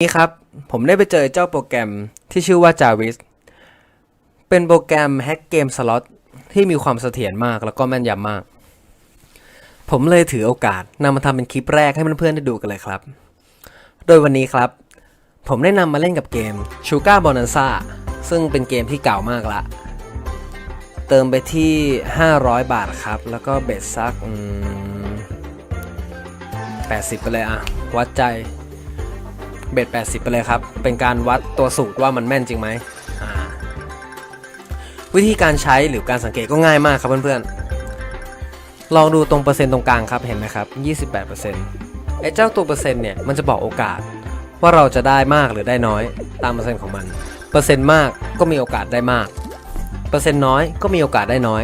นี้ครับ ผมได้ไปเจอเจ้าโปรแกรมที่ชื่อว่า Jarvis เป็นโปรแกรมแฮ็กเกมสล็อตที่มีความเสถียรมากแล้วก็แม่นยำมาก ผมเลยถือโอกาสนำมาทำเป็นคลิปแรกให้เพื่อนๆได้ดูกันเลยครับ โดยวันนี้ครับ ผมได้นำมาเล่นกับเกม Sugar Bonanza ซึ่งเป็นเกมที่เก่ามากละ เติมไปที่ 500 บาทครับ แล้วก็เบ็ดซัก 80 ไปเลยอะวัดใจ เบ็ด80 ไปเลยครับ เป็นการวัดตัวสูตรว่ามันแม่นจริงไหม วิธีการใช้หรือการสังเกตก็ง่ายมากครับเพื่อนๆ ลองดูตรงเปอร์เซ็นต์ตรงกลางครับเห็นไหมครับ 28%ไอ้เจ้าตัวเปอร์เซ็นต์เนี่ยมันจะบอกโอกาสว่าเราจะได้มากหรือได้น้อยตามเปอร์เซ็นต์ของมัน เปอร์เซ็นต์มากก็มีโอกาสได้มาก เปอร์เซ็นต์น้อยก็มีโอกาสได้น้อย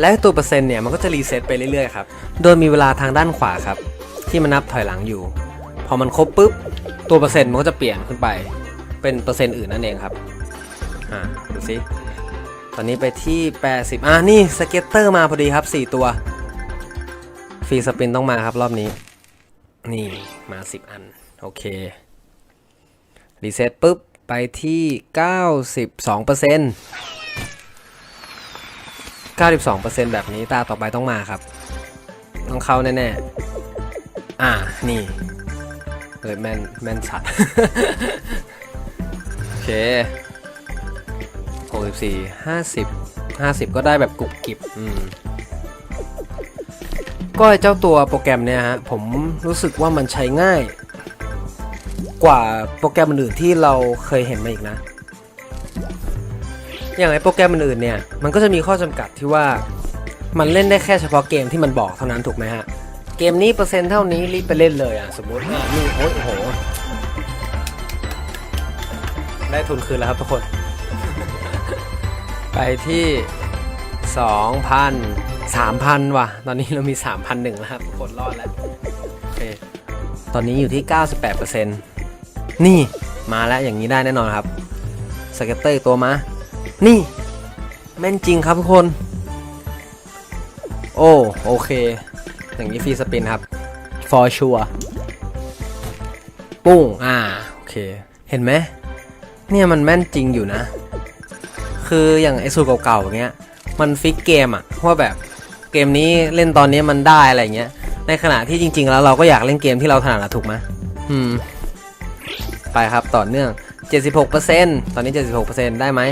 และตัวเปอร์เซ็นต์เนี่ยมันก็จะรีเซ็ตไปเรื่อยๆครับ โดยมีเวลาทางด้านขวาครับ ที่มันนับถอยหลังอยู่ พอมันครบปุ๊บ ตัวเปอร์เซ็นต์มันก็จะเปลี่ยนขึ้นไป เป็นเปอร์เซ็นต์อื่นนั่นเองครับ อ่าดูสิตอนนี้ไปที่ 80 อ่านี่สเก็ตเตอร์มาพอดีครับ 4 ตัวฟรีสปินต้องมาครับรอบนี้ นี่มา 10 อัน โอเค รีเซ็ตปุ๊บ ไปที่ 92% 92%แบบนี้ตาต่อไปต้องมาครับ ต้องเข้าแน่ ๆ อ่า นี่เฮ้ยแม่น แม่นสัตว์ โอเค64 50 50ก็ได้แบบกุบกิบ อืม ก็เจ้าตัวโปรแกรมเนี่ยฮะ ผมรู้สึกว่ามันใช้ง่าย กว่าโปรแกรมอื่นที่เราเคยเห็นมาอีกนะ อย่างไอโปรแกรมอื่นเนี่ย มันก็จะมีข้อจำกัดที่ว่ามันเล่นได้แค่เฉพาะเกมที่มันบอกเท่านั้นถูกไหมฮะ เกมนี้เปอร์เซ็นต์เท่านี้รีบไปเล่นเลยอะสมมติอะนี่โอ้โอ้โหได้ทุนคืนแล้วครับทุกคน ไปที่2,000 3,000ว่ะ ตอนนี้เรามี3,001แล้วครับทุกคนรอดแล้ว โอเค ตอนนี้อยู่ที่98%นี่มาแล้วอย่างนี้ได้แน่นอนครับสเก็ตเตอร์ตัวมา นี่ แม่นจริงครับทุกคน โอ้ โอเค อย่างนี้ฟรีสปินครับ for sure ปุ้ง อ่า โอเค เห็นไหม เนี่ยมันแม่นจริงอยู่นะ คืออย่างไอสูตรเก่าๆเงี้ย มันฟิกเกมอะว่าแบบเกมนี้เล่นตอนนี้มันได้อะไรเงี้ย ในขณะที่จริง ๆ แล้วเราก็อยากเล่นเกมที่เราถนัดอะถูกไหมอืม ไปครับต่อเนื่อง 76%ตอนนี้ 76%ได้ไหม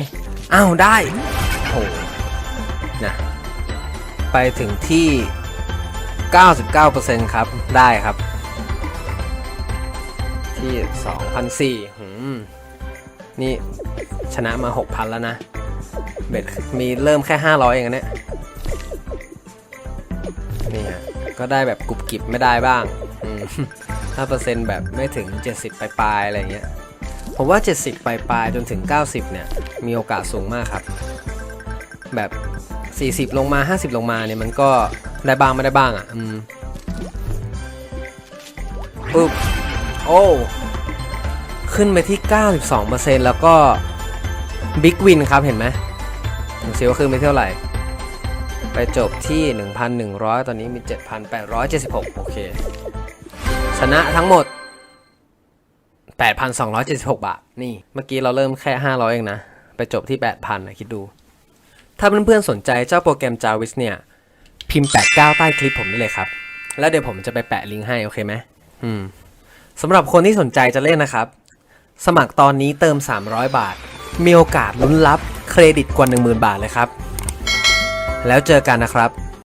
อ้าว ได้ โอ้นะ ไปถึงที่ 99%ครับ ได้ครับ ที่2,004หืมนี่ชนะมา 6,000 แล้วนะ เบ็ดมีเริ่มแค่ 500 เองอันเนี่ยนี่ฮะก็ได้แบบกรุบกริบไม่ได้บ้างอืมถ้าเปอร์เซ็นต์แบบไม่ถึง 70 ปลายๆ อะไรเงี้ย ผมว่า 70 ปลายๆ จนถึง 90 เนี่ย มีโอกาสสูงมากครับ แบบ 40 ลงมา 50 ลงมาเนี่ยมันก็ได้บ้างไม่ได้บ้างอะ อืมปึ๊บโอ้ ขึ้นไปที่ 92%แล้วก็บิ๊กวินครับเห็นไหมดูซิว่าขึ้นไปเท่าไหร่ ไปจบที่ 1,100 ตอนนี้มี 7,876 โอเค ชนะทั้งหมด 8,276 บาท นี่ เมื่อกี้เราเริ่มแค่ 500 เองนะ ไปจบที่ 8,000นะคิดดู ถ้าเพื่อนๆสนใจเจ้าโปรแกรม Jarvis เนี่ย พิมพ์ 89 ใต้คลิปผมได้เลยครับ แล้วเดี๋ยวผมจะไปแปะลิงก์ให้ โอเคไหมอืมสำหรับคนที่สนใจจะเล่นนะครับ สมัครตอนนี้เติม 300 บาท มีโอกาสลุ้นรับเครดิตกว่า 10,000 บาทเลยครับ แล้วเจอกันนะครับ